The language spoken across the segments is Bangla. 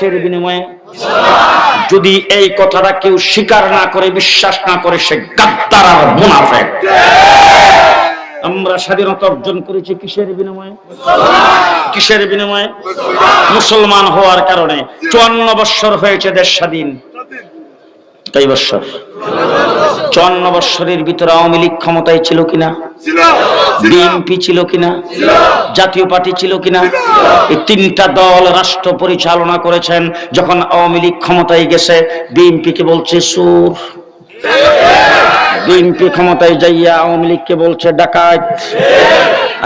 কিসের বিনিময়ে যদি এই কথাটা কেউ স্বীকার না করে, বিশ্বাস না করে, সে গাদ্দার আর মুনাফেক। আমরা স্বাধীনতা অর্জন করেছি কিসের বিনিময়ে? কিসের বিনিময়ে? মুসলমান হওয়ার কারণে। চুয়ান্ন বৎসর হয়েছে দেশ স্বাধীন। কই বৎসর। চুয়ান্ন বৎসরের ভিতরে আওয়ামী লীগ ক্ষমতায় ছিল কিনা? বিএনপি ছিল কিনা? জাতীয় পার্টি ছিল কিনা? এই তিনটা দল রাষ্ট্র পরিচালনা করেছেন, যখন আওয়ামী লীগ ক্ষমতায় গেছে, বিএনপি কে বলছে সুর। বিএনপি ক্ষমতায় যাইয়া আওয়ামী লীগকে বলছে ডাকাত।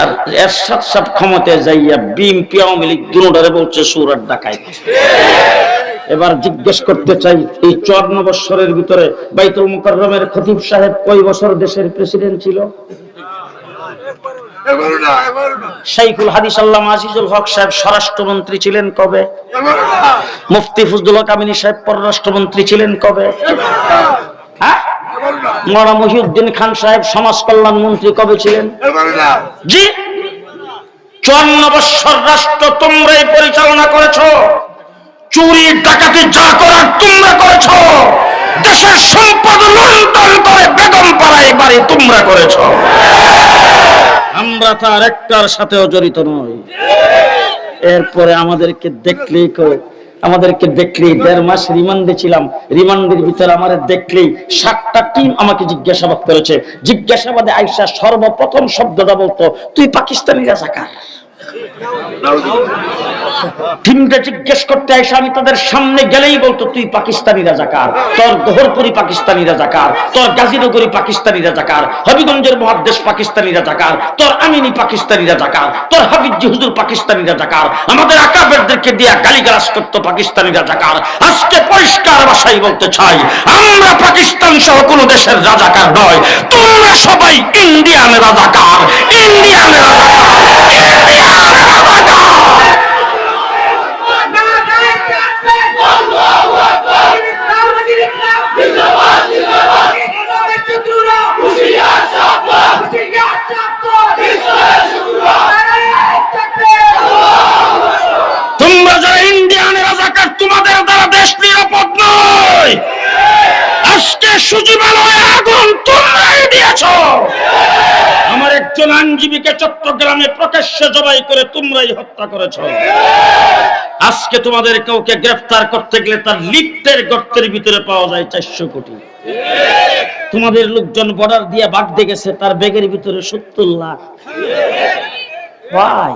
আর এরশাদ সাহেব ক্ষমতায় যাইয়া বিএনপি আওয়ামী লীগ দুটারে বলছে সুর আর ডাকাত। এবার জিজ্ঞেস করতে চাই এই চুয়ান্ন বৎসরের ভিতরে বাইতুল মুকাররমের খতিব সাহেব কয় বছর দেশের প্রেসিডেন্ট ছিল? শাইখুল হাদিস আল্লাহ আজিজুল হক সাহেব স্বরাষ্ট্রমন্ত্রী ছিলেন কবে? মুফতি ফজলুল হক আমিনী সাহেব পররাষ্ট্রমন্ত্রী ছিলেন কবে? হ্যাঁ? মরা মহিউদ্দিন খান সাহেব সমাজ কল্যাণ মন্ত্রী কবে ছিলেন? জি। চুয়ান্ন বৎসর রাষ্ট্র তোমরাই পরিচালনা করেছ। চুরি ডাকাতি যা করার তোমরা করেছ। দেশের সম্পদ লুণ্ঠন করে বেগম পাড়ায় বাড়ি তোমরা করেছ। আমরা তার একটার সাথেও জড়িত নই। এরপরে আমাদেরকে দেখলেই করে আমাদেরকে দেখলেই দেড় মাস রিমান্ডে ছিলাম। রিমান্ডের ভিতরে আমাদের দেখলেই সাতটা টিম আমাকে জিজ্ঞাসাবাদ করেছে। জিজ্ঞাসাবাদে আইসা সর্বপ্রথম শব্দটা বলতো, তুই পাকিস্তানি রাজাকার টিমটা জিজ্ঞেস করতে আইসা, আমি তাদের সামনে গেলেই বলতো, তুই পাকিস্তানি রাজাকার, তোর দোহরপুরি পাকিস্তানি রাজাকার, তোর গাজীনগরী পাকিস্তানি রাজাকার, হবিগঞ্জের মহাদেশ পাকিস্তানি রাজাকার, তোর আমিনী পাকিস্তানি রাজাকার, তোর হাবিজি হুজুর পাকিস্তানি রাজাকার, আমাদের আকাবেরদেরকে দিয়া গালিগালাজ করতো পাকিস্তানি রাজাকার। আজকে পরিষ্কার ভাষাই বলতে চাই, আমরা পাকিস্তান সহ কোন দেশের রাজাকার নয়, তোমরা সবাই ইন্ডিয়ান ইন্ডিয়ান রাজাকার ইন্ডিয়ান রাজাকার তোমরা যারা ইন্ডিয়ান রাজাকার তোমাদের দ্বারা দেশ নিরাপদ নয় আজকে সচিবালয়ে আগুন তোমরাই দিয়েছ আমার একজন আইনজীবীকে চট্টগ্রামে প্রকাশ্যে জবাই করে তোমরাই হত্যা করেছ। আজকে তোমাদের কাউকে গ্রেফতার করতে গেলে তার লিপ্তের গর্তের ভিতরে পাওয়া যায় চারশো কোটি। তোমাদের লোকজন বর্ডার দিয়ে বাঘ গেছে, তার ব্যাগের ভিতরে সত্তর লাখ। Why?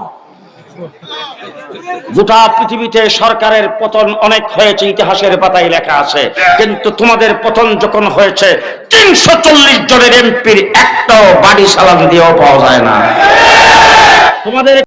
গোটা পৃথিবীতে সরকারের পতন অনেক হয়েছে, ইতিহাসের পাতায় লেখা আছে। কিন্তু তোমাদের পতন যখন হয়েছে, তিনশো চল্লিশ জনের এমপির একটাও বাড়ি সালাম দিয়েও পাওয়া যায় না। তোমাদের